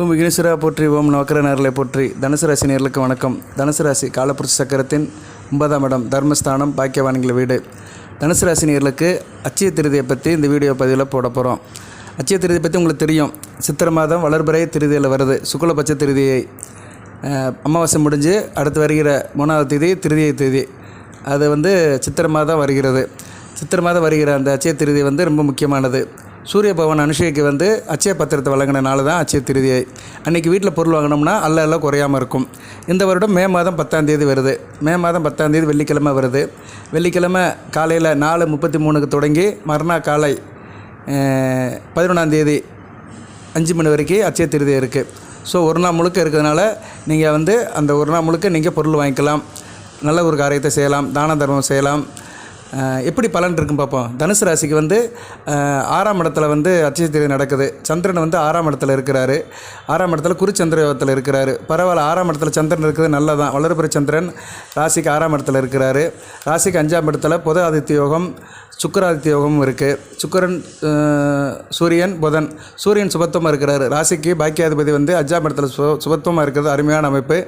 ஓம் விக்னேஸ்வரா போற்றி ஓம் நவக்கர நேரலை போற்றி. தனுசு ராசி நேர்களுக்கு வணக்கம். தனுசு ராசி காலப்புரட்சி சக்கரத்தின் ஒன்பதாம் இடம் தர்மஸ்தானம் பாக்கியவானிகள் வீடு. தனுசு ராசி நேர்களுக்கு அச்சய திருதியை பற்றி இந்த வீடியோ பதிவில் போட போகிறோம் அச்சய திருதியை பற்றி உங்களுக்கு தெரியும். சித்திரை மாதம் வளர்பிறை திருதியில் வருது. சுக்குலபட்ச திருதியை அமாவாசை முடிஞ்சு அடுத்து வருகிற மூணாவது தேதி திருதியை தேதி. அது வந்து சித்திரை மாதம் வருகிறது. சித்திரை மாதம் வருகிற அந்த அச்சய திருதி வந்து ரொம்ப முக்கியமானது. சூரிய பகவான் அனுஷைக்கு வந்து அச்சய பத்திரத்தை வழங்கின நாள் தான் அச்சய திருதியை. அன்றைக்கி வீட்டில் பொருள் வாங்கினோம்னா அல்ல எல்லாம் குறையாமல் இருக்கும். இந்த வருடம் மே மாதம் பத்தாம் தேதி வருது. மே மாதம் பத்தாம் தேதி வெள்ளிக்கிழமை வருது. வெள்ளிக்கிழமை காலையில் நாலு முப்பத்தி மூணுக்கு தொடங்கி மறுநாள் காலை பதினொன்றாம் தேதி அஞ்சு மணி வரைக்கும் அச்சய திருதி இருக்குது ஸோ ஒரு நாள் முழுக்க இருக்கிறதுனால நீங்கள் வந்து அந்த ஒரு நாள் முழுக்க நீங்கள் பொருள் வாங்கிக்கலாம். நல்ல ஒரு காரியத்தை செய்யலாம். தான தர்மம் செய்யலாம். எப்படி பலன் இருக்குன்னு பார்ப்போம். தனுசு ராசிக்கு வந்து ஆறாம் இடத்துல வந்து அச்சயத்திரி நடக்குது. சந்திரன் வந்து ஆறாம் இடத்துல இருக்கிறாரு. ஆறாம் இடத்துல குருச்சந்திர யோகத்தில் இருக்கிறாரு. பரவாயில்ல ஆறாம் இடத்துல சந்திரன் இருக்குது நல்லதான் வளர்புரி சந்திரன் ராசிக்கு ஆறாம் இடத்துல இருக்கிறாரு. ராசிக்கு அஞ்சாம் இடத்துல பொது ஆதித்ய யோகம் சுக்கராதித்ய யோகமும் இருக்குது சுக்கரன் சூரியன் புதன். சூரியன் சுபத்துவமாக இருக்கிறாரு. ராசிக்கு பாக்கியாதிபதி வந்து அஞ்சாம் இடத்துல சு சுபத்துவமாக இருக்கிறது. அருமையான அமைப்பு.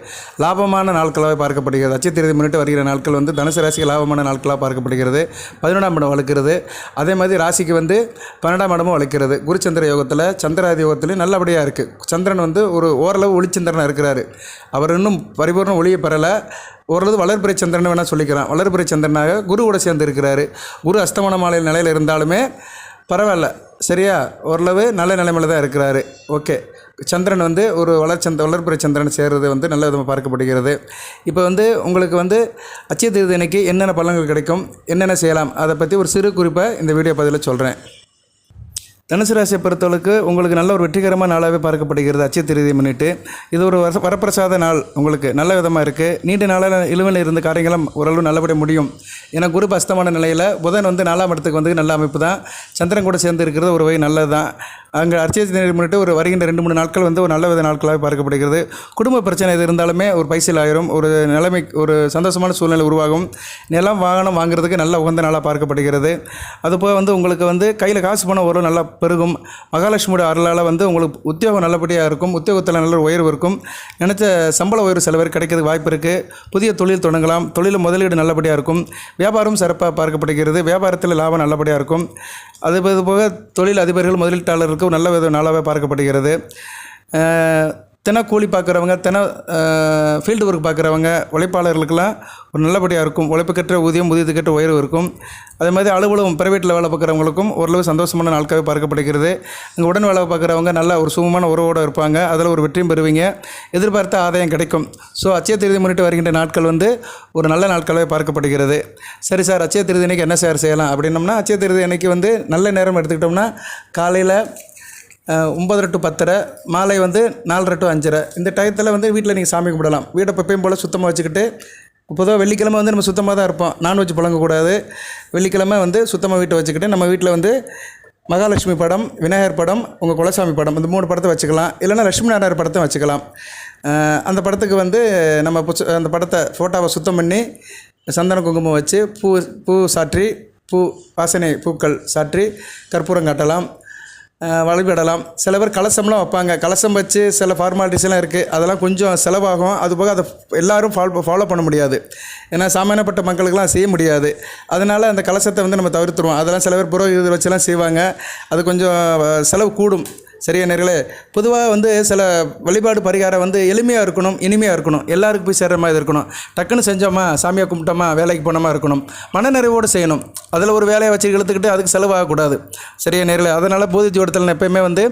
லாபமான நாட்களாக பார்க்கப்படுகிறது. அச்சத்திரதி முன்னிட்டு வருகிற நாட்கள் வந்து தனுசு ராசிக்கு லாபமான நாட்களாக பார்க்கப்படுகிறது. பதினொன்றாம் இடம் வளர்க்கிறது. அதே மாதிரி ராசிக்கு வந்து பன்னெண்டாம் இடமும் வளர்க்கிறது. குருச்சந்திர யோகத்தில் சந்திராதி யோகத்துலேயும் நல்லபடியாக இருக்குது சந்திரன் வந்து ஒரு ஓரளவு ஒளிச்சந்திரனாக இருக்கிறாரு. அவர் இன்னும் பரிபூர்ண ஒளியை பெறலை. ஓரளவு வளர்பிறை சந்திரன் வேணால் சொல்லிக்கலாம். வளர்பிறை சந்திரனாக குருவோட சேர்ந்து இருக்கிறாரு. குரு அஸ்தமன மாலை நிலையில் இருந்தாலுமே பரவாயில்ல. சரியா? ஓரளவு நல்ல நிலைமையில் தான் இருக்கிறாரு. ஓகே. சந்திரன் வந்து ஒரு வளர்ச்சந்த வளர்ப்புற சந்திரன் சேர்றது வந்து நல்ல விதமாக பார்க்கப்படுகிறது. இப்போ வந்து உங்களுக்கு வந்து அச்சய திருதி அன்னைக்கு என்னென்ன பலன்கள் கிடைக்கும்? என்னென்ன செய்யலாம்? அதை பற்றி ஒரு சிறு குறிப்பை இந்த வீடியோ பதிவில் சொல்கிறேன் தனுசு ராசியை பொறுத்தளவுக்கு உங்களுக்கு நல்ல ஒரு வெற்றிகரமான நாளாகவே பார்க்கப்படுகிறது. அச்சய திருதியை முன்னிட்டு. இது ஒரு வர வரப்பிரசாத நாள் உங்களுக்கு. நல்ல விதமாக இருக்குது நீண்ட நாளாக இழுவில் இருந்த காரியங்களும் ஓரளவு நல்லபடி முடியும். ஏன்னா குரு அஸ்தமான நிலையில் புதன் வந்து நாலாம் இடத்துக்கு வந்து நல்ல அமைப்பு தான். சந்திரன் கூட சேர்ந்து இருக்கிறது ஒரு வகை நல்லது தான் அங்கே அச்சய திருதியை முன்னிட்டு ஒரு வருகின்ற ரெண்டு மூணு நாட்கள் வந்து ஒரு நல்ல வித நாட்களாக பார்க்கப்படுகிறது. குடும்ப பிரச்சனை எது இருந்தாலுமே ஒரு பைசல் ஆயிரும் ஒரு நிலைமை ஒரு சந்தோஷமான சூழ்நிலை உருவாகும். நிலம் வாகனம் வாங்குறதுக்கு நல்ல உகந்த நாளாக பார்க்கப்படுகிறது. அதுபோக வந்து உங்களுக்கு வந்து கையில் காசு பணம் வரும். நல்லா பெருகும். மகாலட்சுமியோட அருளால் வந்து உங்களுக்கு உத்தியோகம் நல்லபடியாக இருக்கும். உத்தியோகத்தில் நல்ல உயர்வு இருக்கும். நினச்ச சம்பள உயர்வு சில பேர் கிடைக்கிறதுக்கு வாய்ப்பு இருக்குது புதிய தொழில் தொடங்கலாம். தொழில் முதலீடு நல்லபடியாக இருக்கும். வியாபாரம் சிறப்பாக பார்க்கப்படுகிறது. வியாபாரத்தில் லாபம் நல்லபடியாக இருக்கும். அது போக தொழில் அதிபர்கள் முதலீட்டாளருக்கு நல்ல வித நாளாகவே பார்க்கப்படுகிறது. தின கூலி பார்க்குறவங்க தின ஃபீல்டு ஒர்க் பார்க்குறவங்க உழைப்பாளர்களுக்கெல்லாம் ஒரு நல்லபடியாக இருக்கும். உழைப்புக்கற்ற ஊதியம் ஊதியத்துக்கற்ற உயர்வு இருக்கும். அதே மாதிரி அலுவலகம் பிரைவேட்டில் வேலை பார்க்குறவங்களுக்கும் ஓரளவு சந்தோஷமான நாட்காகவே பார்க்கப்படுகிறது. அங்கே உடன் வேலை பார்க்குறவங்க நல்ல ஒரு சுகமான உறவோடு இருப்பாங்க. அதில் ஒரு வெற்றியும் பெறுவீங்க. எதிர்பார்த்த ஆதாயம் கிடைக்கும். ஸோ அச்சய திருதி முன்னிட்டு வருகின்ற நாட்கள் வந்து ஒரு நல்ல நாட்களாகவே பார்க்கப்படுகிறது. சரி சார் அச்சய திருதி அன்னைக்கு என்ன சார் செய்யலாம்? அப்படின்னம்னா அச்சய திருதி அன்னைக்கு வந்து நல்ல நேரம் எடுத்துக்கிட்டோம்னா காலையில் ஒம்பதரை டு பத்தரை மாலை வந்து நாலரை டு அஞ்சரை. இந்த டயத்தில் வந்து வீட்டில் நீங்கள் சாமி கும்பிடலாம். வீட்டை எப்பயும் போல் சுத்தமாக வச்சுக்கிட்டு பொதுவாக வெள்ளிக்கிழமை வந்து நம்ம சுத்தமாக தான் இருப்போம். நான்வெஜ் புழங்கக்கூடாது. வெள்ளிக்கிழமை வந்து சுத்தமாக வீட்டை வச்சுக்கிட்டு நம்ம வீட்டில் வந்து மகாலட்சுமி படம் விநாயகர் படம் உங்கள் குலசாமி படம் இந்த மூணு படத்தை வச்சுக்கலாம். இல்லைன்னா லட்சுமி நாராயண படத்தை வச்சுக்கலாம் அந்த படத்துக்கு வந்து நம்ம புச்ச அந்த படத்தை ஃபோட்டோவை சுத்தம் பண்ணி சந்தன குங்குமம் வச்சு பூ பூ சாற்றி பூ வாசனை பூக்கள் சாற்றி கற்பூரம் காட்டலாம். வழிபடலாம். சில பேர் கலசம்லாம் வைப்பாங்க. கலசம் வச்சு சில ஃபார்மாலிட்டிஸ்லாம் இருக்குது அதெல்லாம் கொஞ்சம் செலவாகும். அதுபோக அதை எல்லாரும் ஃபாலோ ஃபாலோ பண்ண முடியாது. ஏன்னா சாமானியப்பட்ட மக்களுக்கெல்லாம் செய்ய முடியாது. அதனால் அந்த கலசத்தை வந்து நம்ம தவிர்த்துருவோம். அதெல்லாம் சில பேர் புரோகிதர் வச்செல்லாம் செய்வாங்க. அது கொஞ்சம் செலவு கூடும். சரியா நேர்களே பொதுவாக வந்து சில வழிபாடு பரிகாரம் வந்து எளிமையாக இருக்கணும் இனிமையாக இருக்கணும். எல்லாருக்கும் போய் சேர்கிற மாதிரி இருக்கணும். டக்குன்னு செஞ்சோமா சாமியை கும்பிட்டோமா வேலைக்கு போனோமா இருக்கணும். மனநிறைவோடு செய்யணும். அதில் ஒரு வேலையை வச்சு இழுத்துக்கிட்டு அதுக்கு செலவாகக்கூடாது சரியா நேர்களே அதனால் பூஜை ஜோடத்தில் நான் எப்பயுமே வந்து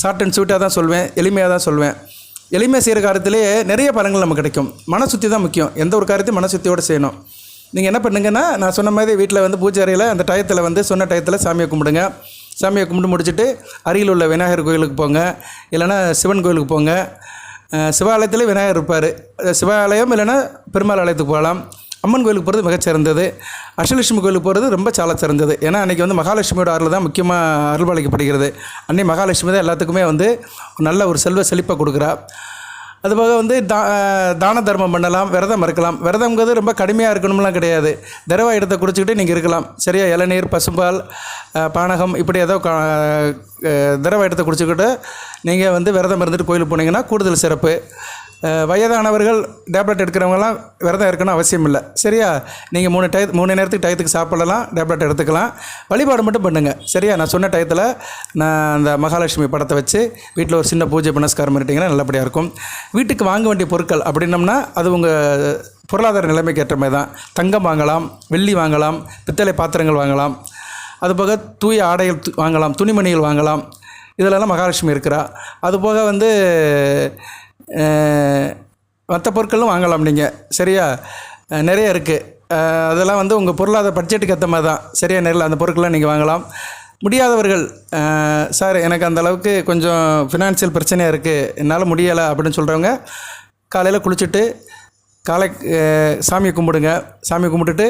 ஷார்ட் அண்ட் ஸ்வீட்டாக தான் சொல்வேன் எளிமையாக தான் சொல்வேன். எளிமையாக செய்கிற காரியத்திலேயே நிறைய பலங்கள் நமக்கு கிடைக்கும். மன சுத்தி தான் முக்கியம். எந்த ஒரு காரியத்தையும் மன சுத்தியோடு செய்யணும். நீங்கள் என்ன பண்ணுங்கன்னா நான் சொன்ன மாதிரி வீட்டில் வந்து பூஜை அறையில் அந்த டயத்தில் வந்து சொன்ன டயத்தில் சாமியை கும்பிடுங்க. சாமியை கும்பிட்டு முடிச்சுட்டு அருகில் உள்ள விநாயகர் கோயிலுக்கு போங்க. இல்லைன்னா சிவன் கோயிலுக்கு போங்க. சிவாலயத்தில் விநாயகர் இருப்பார். சிவாலயம் இல்லைன்னா பெருமாள் ஆலயத்துக்கு போகலாம். அம்மன் கோயிலுக்கு போகிறது மிகச்சிறந்தது. அஷ்டலட்சுமி கோயிலுக்கு போகிறது ரொம்ப சால சிறந்தது ஏன்னா அன்றைக்கி வந்து மகாலட்சுமியோட அருள் தான் முக்கியமாக அருள்பாலிக்கப்படுகிறது. அன்னை மகாலட்சுமி தான் எல்லாத்துக்குமே வந்து நல்ல ஒரு செல்வ செழிப்பை கொடுக்குறா. அதுபோக வந்து தா தான தர்மம் பண்ணலாம் விரதம் இருக்கலாம். விரதம்ங்கிறது ரொம்ப கடுமையாக இருக்கணும்லாம் கிடையாது. திரவ இடத்தை குடிச்சிக்கிட்டு நீங்கள் இருக்கலாம். சரியா? இளநீர் பசும்பால் பானகம் இப்படி ஏதோ கா இடத்தை குடிச்சிக்கிட்டு நீங்கள் வந்து விரதம் இருந்துட்டு கோயிலுக்கு போனீங்கன்னா கூடுதல் சிறப்பு. வயதானவர்கள் டேப்லெட் எடுக்கிறவங்கலாம் விரதம் இருக்கணும் அவசியம் இல்லை சரியா? நீங்கள் மூணு டய மூணு நேரத்துக்கு டயத்துக்கு சாப்பிடலாம் டேப்லெட் எடுத்துக்கலாம். வழிபாடு மட்டும் பண்ணுங்கள் சரியா? நான் சொன்ன டயத்தில் நான் அந்த மகாலட்சுமி படத்தை வச்சு வீட்டில் ஒரு சின்ன பூஜை புனஸ்காரம் பண்ணிட்டீங்கன்னா நல்லபடியாக இருக்கும். வீட்டுக்கு வாங்க வேண்டிய பொருட்கள் அப்படின்னம்னா அது உங்கள் பொருளாதார நிலைமைக்கு ஏற்ற மாதிரி தான். தங்கம் வாங்கலாம் வெள்ளி வாங்கலாம் பித்தளை பாத்திரங்கள் வாங்கலாம். அதுபோக தூய ஆடைகள் து- வாங்கலாம் துணிமணிகள் வாங்கலாம். இதிலெல்லாம் மகாலட்சுமி இருக்கிறா. அதுபோக வந்து மற்ற பொருட்களும் வாங்கலாம் நீங்கள் சரியா? நிறைய இருக்குது அதெல்லாம் வந்து உங்கள் பொருளாதார பட்ஜெட்டுக்கு ஏற்ற மாதிரி தான். சரியா? நேரில் அந்த பொருட்கள்லாம் நீங்கள் வாங்கலாம். முடியாதவர்கள் சார் எனக்கு அந்த அளவுக்கு கொஞ்சம் ஃபினான்ஷியல் பிரச்சனையாக இருக்குது என்னால் முடியலை அப்படின்னு சொல்கிறவங்க காலையில் குளிச்சுட்டு காலை சாமியை கும்பிடுங்க. சாமி கும்பிட்டுட்டு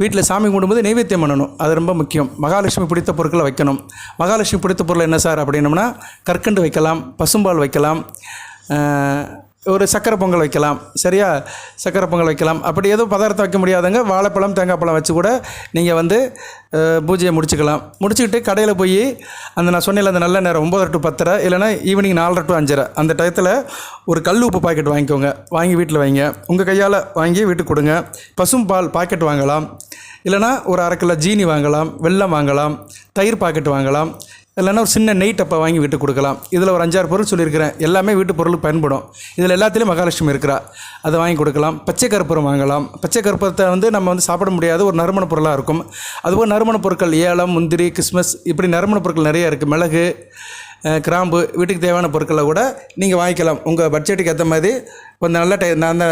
வீட்டில் சாமி கும்பிடும்போது நைவேத்தியம் பண்ணணும். அது ரொம்ப முக்கியம். மகாலட்சுமி பிடித்த பொருட்களை வைக்கணும். மகாலட்சுமி பிடித்த பொருள் என்ன சார் அப்படின்னோம்னா கற்கண்டு வைக்கலாம் பசும்பால் வைக்கலாம். ஒரு சக்கரை பொங்கல் வைக்கலாம். சரியா? சக்கரை பொங்கல் வைக்கலாம். அப்படி எதுவும் பதார்த்தம் வைக்க முடியாதவங்க வாழைப்பழம் தேங்காய் பழம் வச்சு கூட நீங்கள் வந்து பூஜையை முடிச்சுக்கலாம். முடிச்சுக்கிட்டு கடையில் போய் அந்த நான் சொன்னேன் அந்த நல்ல நேரம் ஒம்பது டு பத்தரை இல்லைன்னா ஈவினிங் நாலரை டு அஞ்சரை. அந்த டயத்தில் ஒரு கல் உப்பு பாக்கெட் வாங்கிக்கோங்க. வாங்கி வீட்டில் வைங்க. உங்கள் கையால் வாங்கி வீட்டுக்கு கொடுங்க. பசும் பால் பாக்கெட் வாங்கலாம். இல்லைனா ஒரு அரை கிலோ ஜீனி வாங்கலாம். வெள்ளம் வாங்கலாம். தயிர் பாக்கெட் வாங்கலாம். இல்லைன்னா ஒரு சின்ன நெய் டப்பா வாங்கி வீட்டுக்கு கொடுக்கலாம். இதில் ஒரு அஞ்சாறு பொருள் சொல்லியிருக்கிறேன். எல்லாமே வீட்டு பொருள் பயன்படும். இதில் எல்லாத்துலேயும் மகாலட்சுமி இருக்கிறா. அதை வாங்கி கொடுக்கலாம். பச்சை கற்பூரம் வாங்கலாம். பச்சை கற்பூரத்தை வந்து நம்ம வந்து சாப்பிட முடியாத. ஒரு நறுமண பொருளாக இருக்கும். அதுபோல் நறுமண பொருட்கள் ஏலம் முந்திரி கிறிஸ்மஸ் இப்படி நறுமண பொருட்கள் நிறைய இருக்குது மிளகு கிராம்பு வீட்டுக்கு தேவையான பொருட்களை கூட நீங்கள் வாங்கிக்கலாம். உங்கள் பட்ஜெட்டுக்கு ஏற்ற மாதிரி கொஞ்சம் நல்ல டை அந்த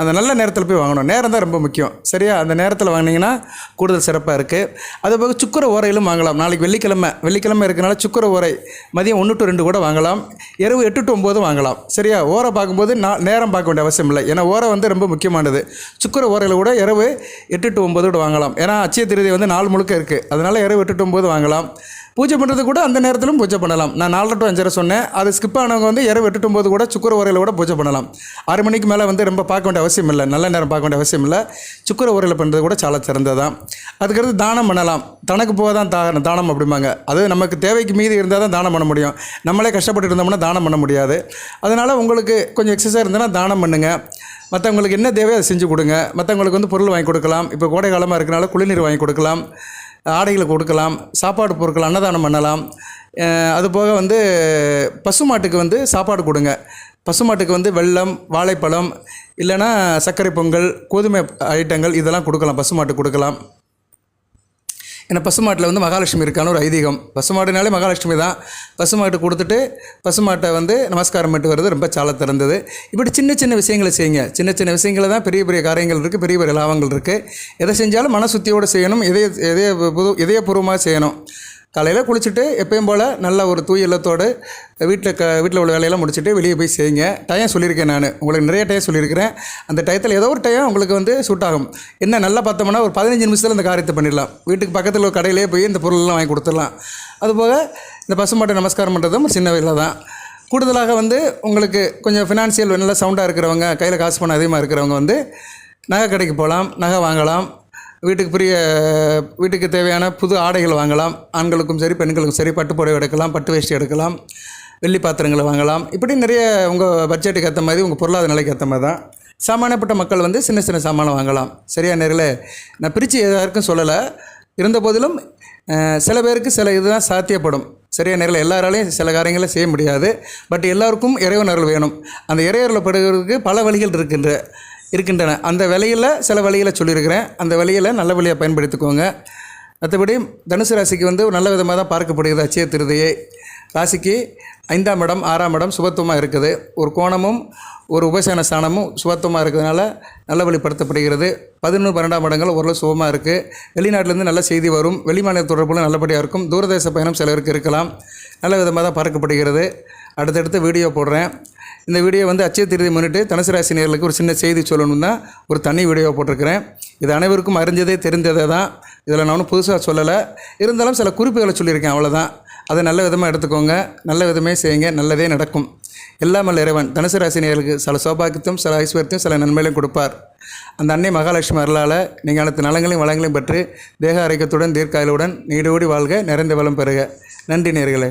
அந்த நல்ல நேரத்தில் போய் வாங்கணும். நேரம் தான் ரொம்ப முக்கியம். சரியா? அந்த நேரத்தில் வாங்கினீங்கன்னா கூடுதல் சிறப்பாக இருக்குது அதுபோக சுக்கர ஓரையிலும் வாங்கலாம். நாளைக்கு வெள்ளிக்கிழமை வெள்ளிக்கிழமை இருக்கனால சுக்கர ஓரை மதியம் ஒன்று டு ரெண்டு கூட வாங்கலாம். இரவு எட்டு டு ஒம்பது வாங்கலாம். சரியா? ஓரை பார்க்கும்போது நான் நேரம் பார்க்க வேண்டிய அவசியம் இல்லை. ஏன்னா ஓரை வந்து ரொம்ப முக்கியமானது. சுக்கர ஓரையில் கூட இரவு எட்டு டு ஒம்பது கூட வாங்கலாம். ஏன்னா அச்சய திருதி வந்து நாள் முழுக்க இருக்குது அதனால் இரவு எட்டு டு ஒம்பது வாங்கலாம். பூஜை பண்ணுறது கூட அந்த நேரத்திலும் பூஜை பண்ணலாம். நான் நாலரை டு அஞ்சரை சொன்னேன். அது ஸ்கிப் ஆனவங்க வந்து இரவு எட்டு போது கூட சுக்கர உரையில் கூட பூஜை பண்ணலாம். ஆறு மணிக்கு மேலே வந்து ரொம்ப பார்க்க வேண்டிய அவசியம் இல்லை. நல்ல நேரம் பார்க்க வேண்டிய அவசியம் இல்லை. சுக்கர உரையில் பண்ணுறது கூட சால சிறந்ததான் அதுக்கடுத்து தானம் பண்ணலாம். தனக்கு போக தான் தா தானம் அப்படிம்பாங்க. அது நமக்கு தேவைக்கு மீதி இருந்தால் தான் தானம் பண்ண முடியும். நம்மளே கஷ்டப்பட்டு இருந்தோம்னா தானம் பண்ண முடியாது. அதனால் உங்களுக்கு கொஞ்சம் எக்ஸசைஸ் இருந்ததுன்னா தானம் பண்ணுங்கள் மற்றவங்களுக்கு என்ன தேவையோ அதை செஞ்சு கொடுங்க. மற்றவங்களுக்கு வந்து பொருள் வாங்கி கொடுக்கலாம். இப்போ கோடை காலமாக இருக்கனால குளிர்நீர் வாங்கி கொடுக்கலாம். ஆடைகளை கொடுக்கலாம் சாப்பாடு பொருட்கள் அன்னதானம் பண்ணலாம். அதுபோக வந்து பசுமாட்டுக்கு வந்து சாப்பாடு கொடுங்க. பசுமாட்டுக்கு வந்து வெள்ளம் வாழைப்பழம் இல்லைன்னா சர்க்கரை பொங்கல் கோதுமை ஐட்டங்கள் இதெல்லாம் கொடுக்கலாம் பசுமாட்டுக்கு கொடுக்கலாம். ஏன்னா பசுமாட்டில் வந்து மகாலட்சுமி இருக்கான்னு ஒரு ஐதீகம். பசுமாடுனாலே மகாலட்சுமி தான். பசுமாட்டு கொடுத்துட்டு பசுமாட்டை வந்து நமஸ்காரம் பண்ணிட்டு வர்றது ரொம்ப சால திறந்தது. இப்படி சின்ன சின்ன விஷயங்களை செய்யுங்க. சின்ன சின்ன விஷயங்களை தான் பெரிய பெரிய காரியங்கள் இருக்குது பெரிய பெரிய லாபங்கள் இருக்குது எதை செஞ்சாலும் மன சுத்தியோடு செய்யணும் இதய இதய இதயபூர்வமாக செய்யணும். காலையில் குளிச்சுட்டு எப்பயும் போல் நல்ல ஒரு தூய் இல்லத்தோடு வீட்டில் க வீட்டில் உள்ள வேலையெல்லாம் முடிச்சுட்டு வெளியே போய் செய்யுங்க. டயம் சொல்லியிருக்கேன் நான். உங்களுக்கு நிறைய டயம் சொல்லியிருக்கிறேன். அந்த டயத்தில் ஏதோ ஒரு டயம் உங்களுக்கு வந்து சூட் ஆகும். என்ன நல்லா பார்த்தோம்னா ஒரு பதினஞ்சு நிமிஷத்தில் இந்த காரியத்தை பண்ணிடலாம். வீட்டுக்கு பக்கத்தில் ஒரு கடையிலே போய் இந்த பொருளெல்லாம் வாங்கி கொடுத்துடலாம். அதுபோக இந்த பசுமாட்டை நமஸ்காரம் பண்ணுறதும் சின்ன வேலை தான். கூடுதலாக வந்து உங்களுக்கு கொஞ்சம் ஃபினான்ஷியல் நல்லா சவுண்டாக இருக்கிறவங்க கையில் காசு பணம் அதிகமாக இருக்கிறவங்க வந்து நகை கடைக்கு போகலாம் நகை வாங்கலாம். வீட்டுக்கு பெரிய வீட்டுக்கு தேவையான புது ஆடைகள் வாங்கலாம். ஆண்களுக்கும் சரி பெண்களுக்கும் சரி பட்டு புடவை எடுக்கலாம் பட்டு வேஷ்டி எடுக்கலாம் வெள்ளி பாத்திரங்களை வாங்கலாம். இப்படி நிறைய உங்கள் பட்ஜெட்டுக்கு ஏற்ற மாதிரி உங்கள் பொருளாதார நிலைக்கு ஏற்ற மாதிரி தான் சாமானியப்பட்ட மக்கள் வந்து சின்ன சின்ன சாமானம் வாங்கலாம். சரியா நேரில் நான் பிரித்து எதாருக்கும் சொல்லலை. இருந்த போதிலும் சில பேருக்கு சில இதுதான் சாத்தியப்படும். சரியா நேரில் எல்லாராலையும் சில காரியங்களை செய்ய முடியாது. பட் எல்லாருக்கும் இறைவன் அருள் வேணும். அந்த இறையருளை படுகிறதுக்கு பல வழிகள் இருக்கின்ற. இருக்கின்றன. அந்த விலையில் சில வழிகளை சொல்லியிருக்கிறேன். அந்த விலையில் நல்ல வழியாக பயன்படுத்திக்கோங்க. மற்றபடி தனுசு ராசிக்கு வந்து ஒரு நல்ல விதமாக தான் பார்க்கப்படுகிறது. அச்சய திருதையை. ராசிக்கு ஐந்தாம் இடம் ஆறாம் இடம் சுபத்துவமாக இருக்குது. ஒரு கோணமும் ஒரு உபசேன ஸ்தானமும் சுபத்துவமாக இருக்கிறதுனால நல்ல வழிப்படுத்தப்படுகிறது. பதினொன்று பன்னெண்டாம் இடங்கள் ஓரளவு சுபமாக இருக்குது வெளிநாட்டிலேருந்து நல்ல செய்தி வரும். வெளிமாநில தொடர்புகளும் நல்லபடியாக இருக்கும். தூரதேச பயணம் சிலருக்கு இருக்கலாம். நல்ல விதமாக தான் பார்க்கப்படுகிறது. அடுத்தடுத்து வீடியோ போடுறேன். இந்த வீடியோ வந்து அச்சய திருதி முன்னிட்டு தனுசு ராசி நேர்களுக்கு ஒரு சின்ன செய்தி சொல்லணும் தான் ஒரு தனி வீடியோ போட்டிருக்கிறேன். இது அனைவருக்கும் அறிஞ்சதே தெரிந்ததே தான். இதில் நான் ஒன்றும் புதுசாக சொல்லலை. இருந்தாலும் சில குறிப்புகளை சொல்லியிருக்கேன் அவ்வளோதான் அதை நல்ல விதமாக எடுத்துக்கோங்க. நல்ல விதமே செய்யுங்க நல்லதே நடக்கும். எல்லாம் வல்ல இறைவன். தனுசு ராசினியர்களுக்கு சில சோபாக்கியத்தையும் சில ஐஸ்வர்யத்தையும் சில நன்மைகளையும் கொடுப்பார். அந்த அன்னை மகாலட்சுமி அருளால் நீங்கள் அனைத்து நலங்களையும் வளங்களையும் பெற்று தேக ஆரோக்கியத்துடன் தீர்க்காயலுடன் நீடோடி வாழ்க நிறைந்த வளம் பெறுக. நன்றி நேர்களே.